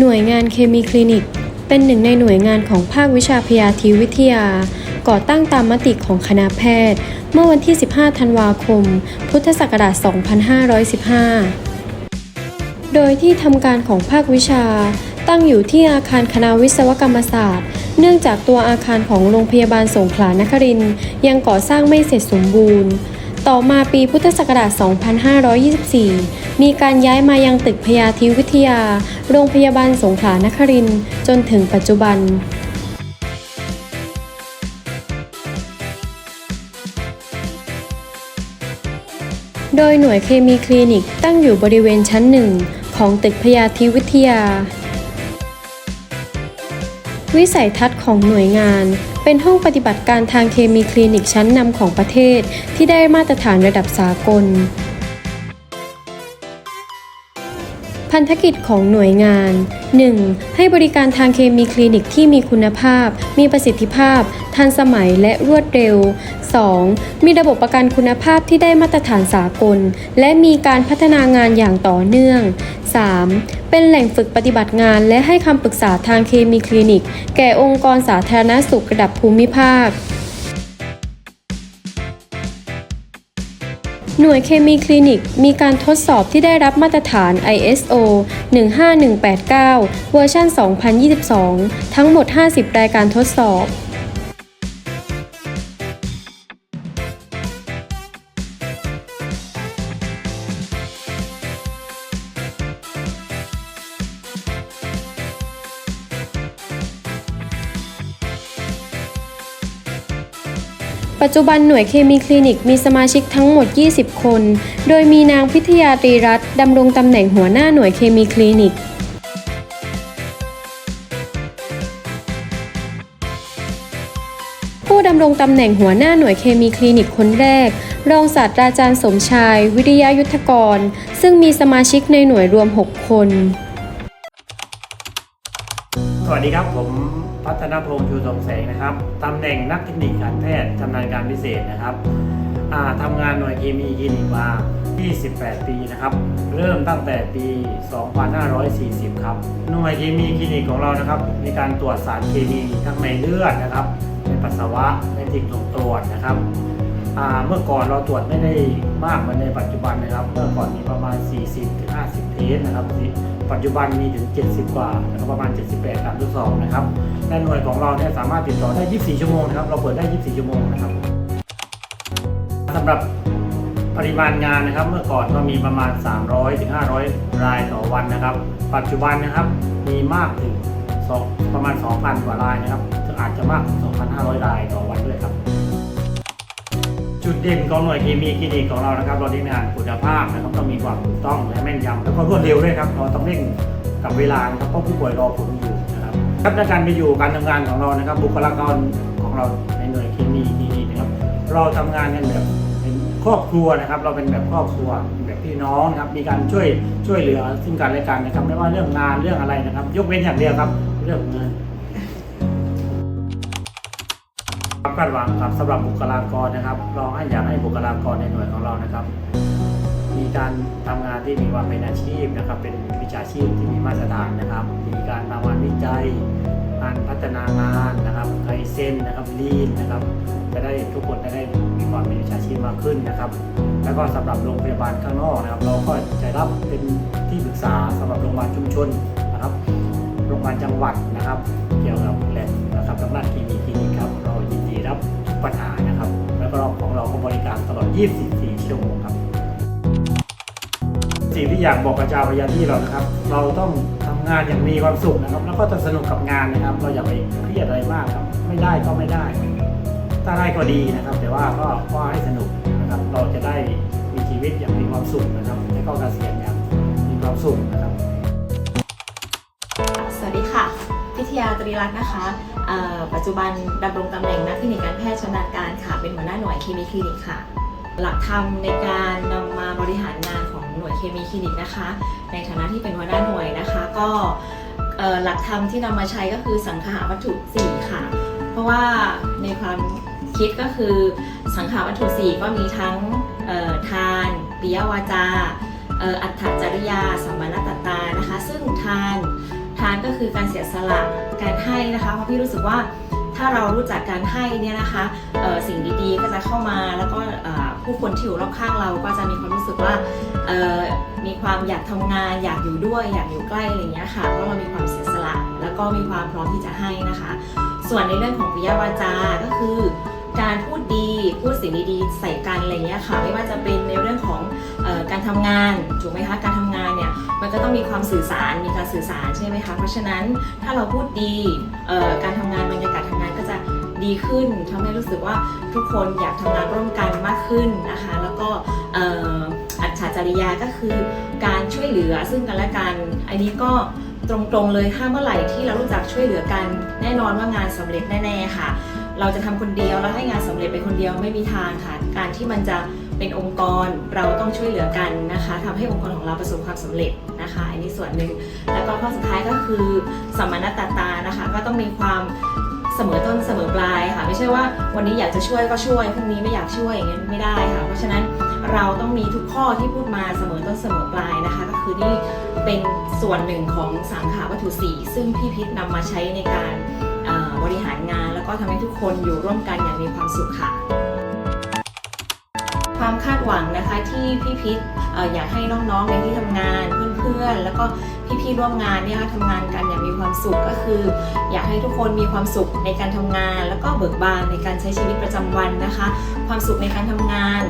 หน่วยงานเคมีคลินิก เป็นหนึ่งในหน่วยงานของภาควิชาพยาธิวิทยา ก่อตั้งตามมติของคณะแพทย์ เมื่อวันที่ 15 ธันวาคม พุทธศักราช 2515 โดยที่ทำการของภาควิชา ตั้งอยู่ที่อาคารคณะวิศวกรรมศาสตร์ เนื่องจากตัวอาคารของโรงพยาบาลสงขลานครินยังก่อสร้างไม่เสร็จสมบูรณ์ ต่อมาปีพุทธศักราช 2524 มีการย้ายมายังตึกพยาธิวิทยา โรงพยาบาลสงขลานครินทร์จนถึงปัจจุบันโดยหน่วยเคมีคลินิกตั้งอยู่บริเวณชั้นหนึ่งของตึกพยาธิวิทยา วิสัยทัศน์ของหน่วยงาน เป็นห้องปฏิบัติการทางเคมีคลินิกชั้นนำของประเทศ ที่ได้มาตรฐานระดับสากล พันธกิจของหน่วยงาน 1. ให้บริการทางเคมีคลินิกที่มีคุณภาพ มีประสิทธิภาพ ทันสมัยและรวดเร็ว 2. มีระบบประกันคุณภาพที่ได้มาตรฐานสากล และมีการพัฒนางานอย่างต่อเนื่อง 3. เป็นแหล่งฝึกปฏิบัติงานและให้คำปรึกษาทางเคมีคลินิก แก่องค์กรสาธารณสุขระดับภูมิภาค หน่วยเคมีคลินิกมีการทดสอบที่ได้รับมาตรฐาน ISO 15189 เวอร์ชัน2022 ทั้งหมด 50 รายการทดสอบ ปัจจุบันหน่วยเคมีคลินิกมีสมาชิกทั้งหมด 20 คน โดยมีนางพิทยาตรีรัตน์ดำรงตำแหน่งหัวหน้าหน่วยเคมีคลินิกผู้ดำรงตำแหน่งหัวหน้าหน่วยเคมีคลินิกคนแรก รองศาสตราจารย์สมชาย วิทยายุทธกร ซึ่งมีสมาชิกในหน่วยรวม 6 คน สวัสดีครับ ผมพัฒนพงษ์ชูสมแสงนะครับตำแหน่งนักเทคนิคการแพทย์ชำนาญการพิเศษนะครับอ่าทำงานหน่วยเคมีคลินิกมา 28 ปีนะครับ เริ่มตั้งแต่ปี 2540 ครับ หน่วยเคมีคลินิกของเรานะครับ มีการตรวจสารเคมีทั้งในเลือดนะครับ ในปัสสาวะ ในสิ่งส่งตรวจนะครับ เมื่อก่อนเราตรวจไม่ได้มากเหมือนในปัจจุบันนะครับ เมื่อก่อนมีประมาณ 40-50 เทสนะครับ ปัจจุบันมีถึง 70 กว่านะครับประมาณ 78การทดสอบนะครับและหน่วยของเราเนี่ยสามารถติดต่อได้ 24 ชั่วโมงนะครับ เราเปิดได้ 24 ชั่วโมงนะครับสำหรับปริมาณงานนะครับเมื่อก่อนก็มีประมาณ 300ถึง500 รายต่อวันนะครับ ปัจจุบันนะครับมีมากถึงประมาณ 2,000 กว่ารายนะครับซึ่งอาจจะมากถึง2,500 รายต่อวันด้วยครับ จุดเด่นของหน่วยเคมีคลินิกของเรานะครับเราได้งานคุณภาพนะครับต้องมีความถูกต้องและแม่นยำแล้วก็รวดเร็วด้วยครับเราต้องเร่งกับเวลานะครับเพราะผู้ป่วยรอผลอยู่นะครับครับในการไปอยู่การทำงานของเรานะครับ บุคลากรของเราในหน่วยเคมีคลินิกนะครับ เราทำงานกันแบบเป็นครอบครัวนะครับ เราเป็นแบบครอบครัวแบบพี่น้องนะครับมีการช่วยช่วยเหลือซึ่งกันและกันนะครับ ไม่ว่าเรื่องงานเรื่องอะไรนะครับ ยกเว้นอย่างเดียวครับ เรื่องเงิน คามคาดหวังครับสำหรับบุคลากรนะครับ เราให้อยากให้บุคลากรในหน่วยของเรานะครับ มีการทำงานที่มีความเป็นอาชีพนะครับ เป็นวิชาชีพที่มีมาตรฐานนะครับ มีการทำงานวิจัยการพัฒนางานนะครับไคเซนนะครับลีนนะครับจะได้ทุกคนจะได้มีความเป็นวิชาชีพมากขึ้นนะครับ แล้วก็สำหรับโรงพยาบาลข้างนอกนะครับ เราก็จะรับเป็นที่ปรึกษาสำหรับโรงพยาบาลชุมชนนะครับ โรงพยาบาลจังหวัดนะครับ เกี่ยวกับแหล่งนะครับทางด้านคลินิก ปัญหานะครับ แล้วก็ของเราก็บริการตลอด 24 ชั่วโมงครับ สิ่งที่อยากบอกกับชาวพยาที่เรานะครับ เราต้องทำงานอย่างมีความสุขนะครับ แล้วก็จะสนุกกับงานนะครับ เราอย่าไปเครียดอะไรมากครับ ไม่ได้ก็ไม่ได้ ถ้าได้ก็ดีนะครับ แต่ว่าก็ก็ให้สนุกนะครับ เราจะได้มีชีวิตอย่างมีความสุขนะครับ และก็เกษียณอย่างมีความสุขนะครับ ยาตรีรัตน์นะคะปัจจุบันดำรงตำแหน่งนักคลินิกการแพทย์ชำนาญการค่ะ เป็นหัวหน้าหน่วยเคมีคลินิกค่ะ หลักธรรมในการนำมาบริหารงานของหน่วยเคมีคลินิกนะคะ ในฐานะที่เป็นหัวหน้าหน่วยนะคะ ก็หลักธรรมที่นำมาใช้ก็คือสังขาวัตถุ4ค่ะ เพราะว่าในความคิดก็คือสังขาวัตถุ4ก็มีทั้งทานปิยวาจาเอ่ออัฏฐจริยาสัมมานาตตานะคะ ซึ่งทาน ทานก็คือการเสียสละการให้นะคะเพราะพี่รู้สึกว่าถ้าเรารู้จักการให้เนี่ยนะคะสิ่งดีๆก็จะเข้ามาแล้วก็ผู้คนที่อยู่รอบข้างเราก็จะมีความรู้สึกว่ามีความอยากทำงาน อยากอยู่ด้วย อยากอยู่ใกล้อะไรอย่างเงี้ยค่ะเพราะเรามีความเสียสละ แล้วก็มีความพร้อมที่จะให้นะคะ ส่วนในเรื่องของปิยวาจาก็คือ การพูดดีพูดสิ่งดีๆใส่กันอะไรเงี้ยค่ะ ไม่ว่าจะเป็นในเรื่องของออการทำงานถูกไหมคะการ็ต้องมีความสื่อสารมีการสื่อสารใช่ไหมคะเพราะฉะนั้นถ้าเราพูดดีการทำงานบรรยากาศทำงานก็จะดีขึ้นทำให้รู้สึกว่าทุกคนอยากทำงานร่วมกันมากขึ้นนะคะ แล้วก็อัจฉริยะก็คือการช่วยเหลือซึ่งกันและกัน อันนี้ก็ตรงๆเลยถ้าเมื่อไหร่ที่เรารู้จักช่วยเหลือกัน แน่นอนว่างานสำเร็จแน่ๆค่ะ เราจะทำคนเดียวแล้วให้งานสำเร็จไปคนเดียวไม่มีทางค่ะ การที่มันจะ เป็นองค์กรเราต้องช่วยเหลือกันนะคะทำให้องค์กรของเราประสบความสำเร็จนะคะ อันนี้ส่วนหนึ่งแล้วก็ข้อสุดท้ายก็คือสมานตตานะคะ ก็ต้องมีความเสมอต้นเสมอปลายค่ะ ไม่ใช่ว่าวันนี้อยากจะช่วยก็ช่วยพรุ่งนี้ไม่อยากช่วยอย่างนี้ไม่ได้ค่ะ เพราะฉะนั้นเราต้องมีทุกข้อที่พูดมาเสมอต้นเสมอปลายนะคะ ก็คือนี่เป็นส่วนหนึ่งของสังขาวัตถุสีซึ่งพี่พิษนำมาใช้ในการบริหารงาน แล้วก็ทำให้ทุกคนอยู่ร่วมกันอย่างมีความสุขค่ะ ความคาดหวังนะคะที่พี่พิษออยากให้น้องๆในที่ทำงานเพื่อนๆแล้วก็พี่ๆร่วมงานเนี่ยคะทำงานกันอย่างมีความสุขก็คือ อยากให้ทุกคนมีความสุขในการทำงาน แล้วก็เบิกบานในการใช้ชีวิตประจำวันนะคะ ความสุขในการทำงาน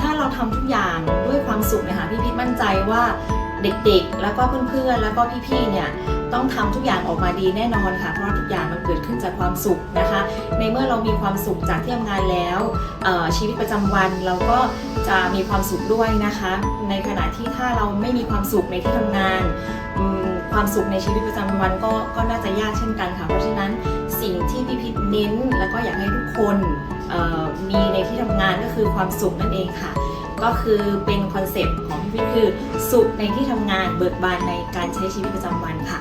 ถ้าเราทำทุกอย่างด้วยความสุขนะคะพี่พิษมั่นใจว่าเด็กๆ แล้วก็เพื่อนๆ แล้วก็พี่ๆ เนี่ย ต้องทำทุกอย่างออกมาดีแน่นอนค่ะ เพราะทุกอย่างมันเกิดขึ้นจากความสุขนะคะ ในเมื่อเรามีความสุขจากที่ทำงานแล้วชีวิตประจำวันเราก็จะมีความสุขด้วยนะคะ ในขณะที่ถ้าเราไม่มีความสุขในที่ทำงานความสุขในชีวิตประจำวันก็ก็น่าจะยากเช่นกันค่ะ เพราะฉะนั้นสิ่งที่พี่พิษเน้น แล้วก็อยากให้ทุกคนมีในที่ทำงานก็คือความสุขนั่นเองค่ะ ก็คือเป็นคอนเซปต์ของพี่พิษคือสุขในที่ทำงานเบิกบานในการใช้ชีวิตประจำวันค่ะ